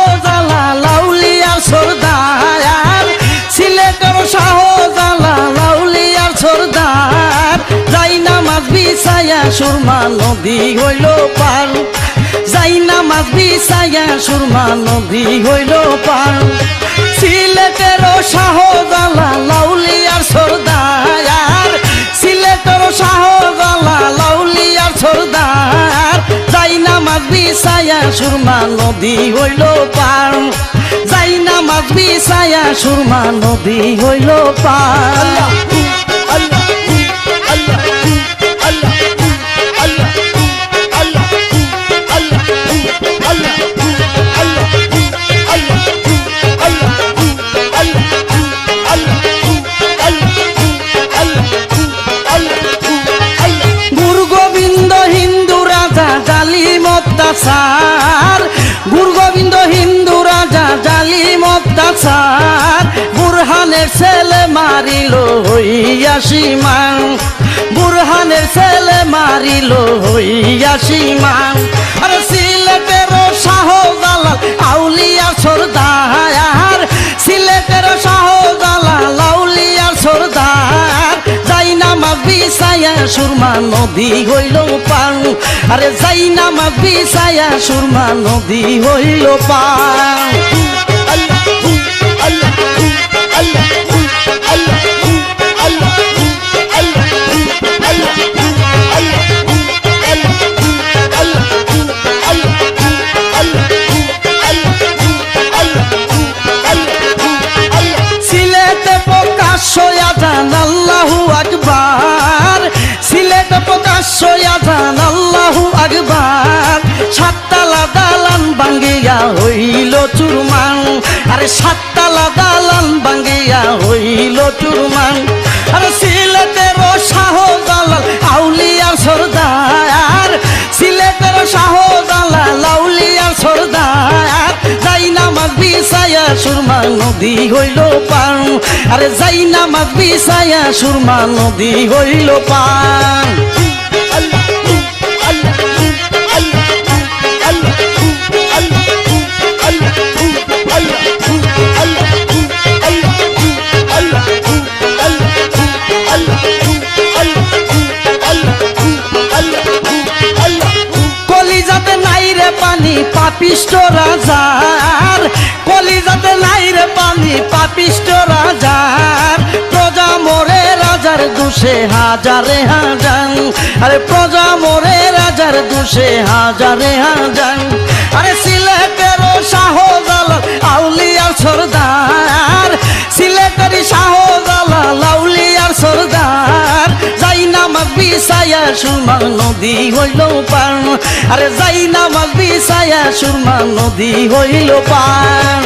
শাহজালা লাউলিয়া সর্দার। সিলেটের শাহজালা লাউলিয়া সুরমা নদী হইল পার। যাই না মাছ বিছায়া সুরমা নদী হইল পার। সিলেটের শাহজালা লাউল সুরমা নদী হইল পার। যাই নামাজ বিছায়া সুরমা নদী হইল পার। গুরু অত্যাচার বুরহানের ছেলে মারিল হইয়া সীমান বুরহানের ছেলে মারিল হইয়া সীমান আরে সিলেটের শাহজালাল, আউলিয়া সর্দার। সিলেটের শাহজালাল, আউলিয়া সর্দার। যাই নামাজ বিছায়া সুরমা নদী হইল পার আরে যাই নামাজ বিছায়া সুরমা নদী হইল পার চুরমান আরে সাততলা দালান বাঙ্গিয়া হইল চুরমান আরে সিলেটের শাহজালাল আউলিয়া সর্দার। সিলেটের শাহজালাল আউলিয়া সর্দার। যাই নামাজ বিছায়া সুরমা নদী হইল পার আরে যাই নামাজ বিছায়া সুরমা নদী হইল পার পাপিষ্ট রাজার কলিজাতে নাই রে পানি, পাপিষ্ট রাজার। প্রজা মরে রাজার দুশে হাজারে হাজার। আরে প্রজা মরে রাজার দুশে হাজারে হাজার। বিছায়া সুরমা নদী হইল পার আরে যাই নামাজ বিছায়া সুরমা নদী হইল পার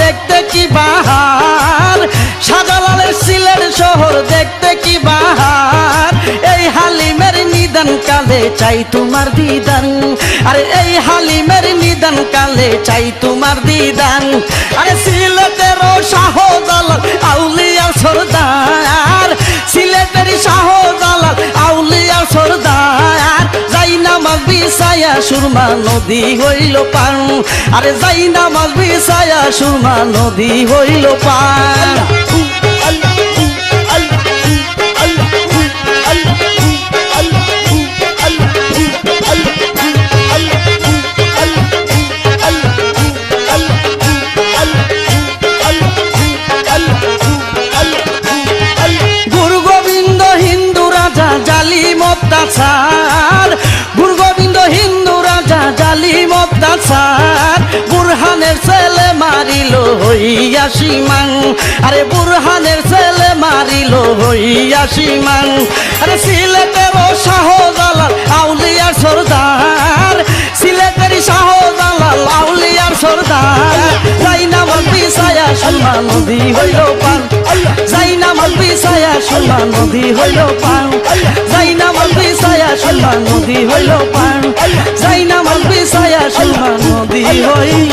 দেখতে কি সিলেট শহর দেখতে কি বাহার? এই হালিমের নিদান কালে চাই তোমার দিদান। আরে এই হালিমের নিদান কালে চাই তোমার দিদান। আরে সিলেটের শাহজালাল, আউলিয়া সর্দার। সিলেটের শাহজালাল, আউলিয়া সর্দার। যাই নামাজ বিছায়া সুরমা নদী হইল পার আরে যাই নামাজ বিছায়া সুরমা নদী হইল পার অত্যাচার গুরু গোবিন্দ হিন্দু রাজা জালিম অত্যাচার বুরহানের ছেলে মারিল হইয়া সীমান আরে বুরহানের ছেলে মারিল হইয়া সীমান আরে সিলেটের শাহজালাল, আউলিয়ার সর্দার। সিলেটের শাহজালাল, আউলিয়ার সর্দার। যাই নামাজ বিছায়া সুরমা নদী হইল পান যাই নামাজ বিছায়া সুরমা নদী হইল পান নদী হইল পান। যাই নামাজ বিছায়া সুরমা নদী হইল